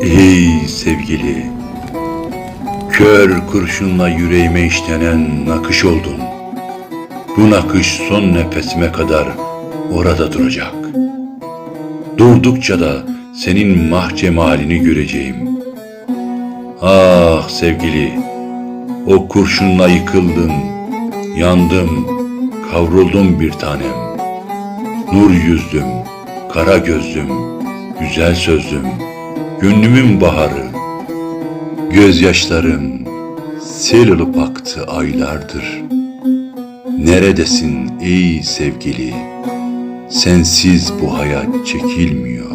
Ey sevgili, kör kurşunla yüreğime işlenen nakış oldun. Bu nakış son nefesime kadar orada duracak. Durdukça da senin mah cemalini göreceğim. Ah sevgili, o kurşunla yıkıldın, yandım, kavruldum bir tanem. Nur yüzdüm, kara gözlüm, güzel sözlüm, gönlümün baharı. Gözyaşlarım sel olup aktı aylardır. Neredesin ey sevgili? Sensiz bu hayat çekilmiyor.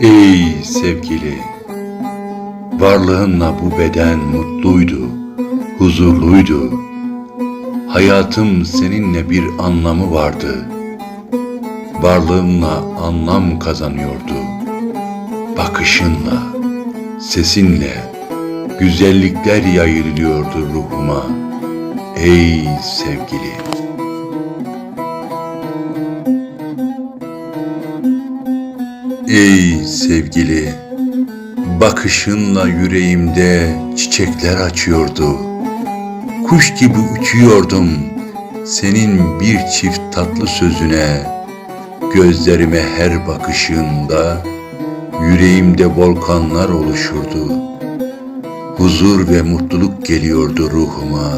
Ey sevgili, varlığınla bu beden mutluydu, huzurluydu. Hayatım seninle bir anlamı vardı. Varlığınla anlam kazanıyordu. Bakışınla, sesinle güzellikler yayılıyordu ruhuma. Ey sevgili. Ey sevgili, bakışınla yüreğimde çiçekler açıyordu. Kuş gibi uçuyordum senin bir çift tatlı sözüne. Gözlerime her bakışında yüreğimde volkanlar oluşurdu. Huzur ve mutluluk geliyordu ruhuma.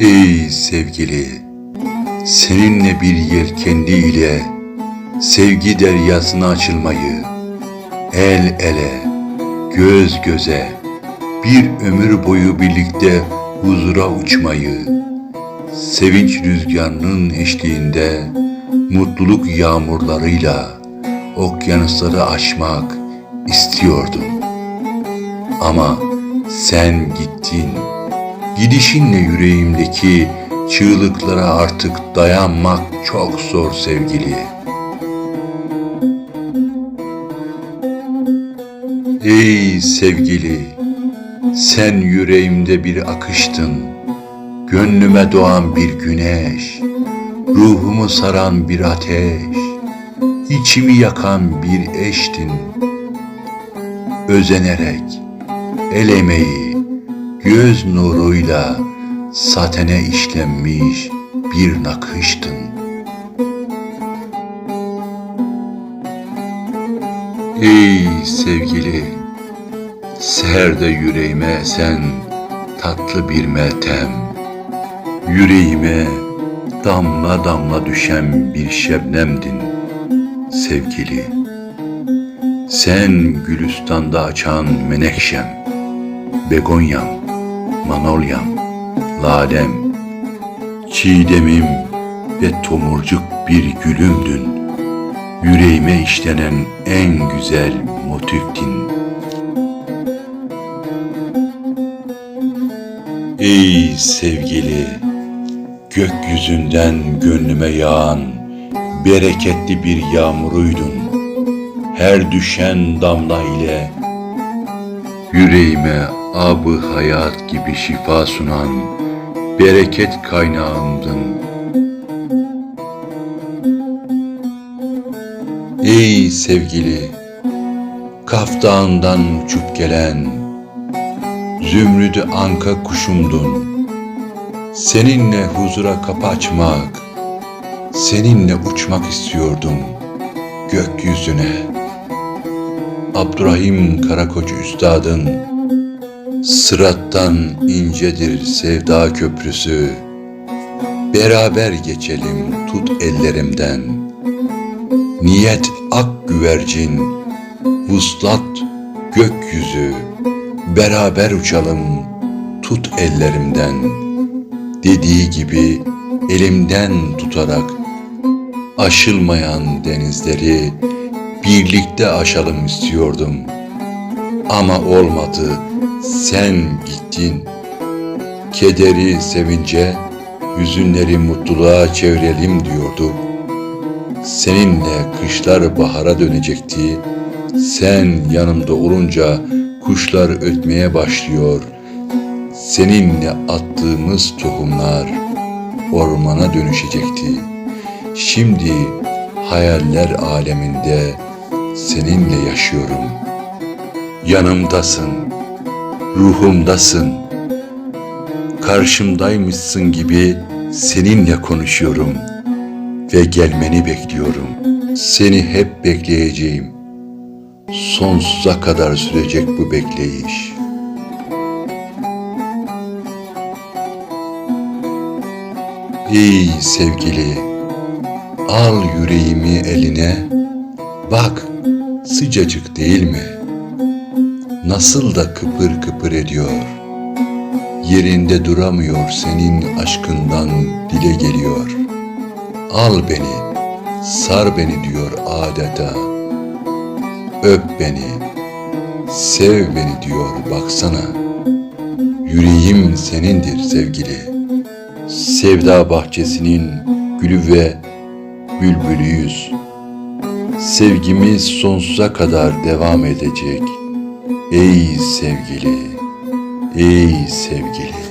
Ey sevgili, seninle bir yelkenliyle sevgi deryasına açılmayı, el ele, göz göze, bir ömür boyu birlikte huzura uçmayı, sevinç rüzgarının eşliğinde mutluluk yağmurlarıyla okyanusları aşmak istiyordum. Ama sen gittin. Gidişinle yüreğimdeki çığlıklara artık dayanmak çok zor sevgili. Ey sevgili, sen yüreğimde bir akıştın. Gönlüme doğan bir güneş, ruhumu saran bir ateş, içimi yakan bir eştin. Özenerek, el emeği, göz nuruyla satene işlenmiş bir nakıştın. Ey sevgili, seherde yüreğime sen tatlı bir meltem, yüreğime damla damla düşen bir şebnemdin sevgili. Sen Gülistan'da açan menekşem, begonyam, manolyam, ladem, çiğdemim ve tomurcuk bir gülümdün. Yüreğime işlenen en güzel motiftin. Ey sevgili, gökyüzünden gönlüme yağan bereketli bir yağmuruydun. Her düşen damla ile yüreğime abı hayat gibi şifa sunan bereket kaynağımdın. Ey sevgili, Kaf Dağı'ndan uçup gelen Zümrüdü anka kuşumdun. Seninle huzura kapı açmak, seninle uçmak istiyordum gökyüzüne. Abdurrahim Karakoç Üstad'ın Sırattan incedir sevda köprüsü. Beraber geçelim tut ellerimden. Niyet ak güvercin, vuslat gökyüzü. Beraber uçalım tut ellerimden. Dediği gibi elimden tutarak aşılmayan denizleri birlikte aşalım istiyordum. Ama olmadı, sen gittin. Kederi sevince, hüzünleri mutluluğa çevirelim diyorduk. Seninle kışlar bahara dönecekti. Sen yanımda olunca kuşlar ötmeye başlıyor. Seninle attığımız tohumlar ormana dönüşecekti. Şimdi hayaller aleminde seninle yaşıyorum. Yanımdasın, ruhumdasın. Karşımdaymışsın gibi seninle konuşuyorum ve gelmeni bekliyorum. Seni hep bekleyeceğim. Sonsuza kadar sürecek bu bekleyiş. Ey sevgili, al yüreğimi eline, bak sıcacık değil mi? Nasıl da kıpır kıpır ediyor. Yerinde duramıyor senin aşkından dile geliyor. Al beni, sar beni diyor adeta. Öp beni, sev beni diyor baksana. Yüreğim senindir sevgili. Sevda bahçesinin gülü ve bülbülüyüz. Sevgimiz sonsuza kadar devam edecek. Ey sevgili, ey sevgili.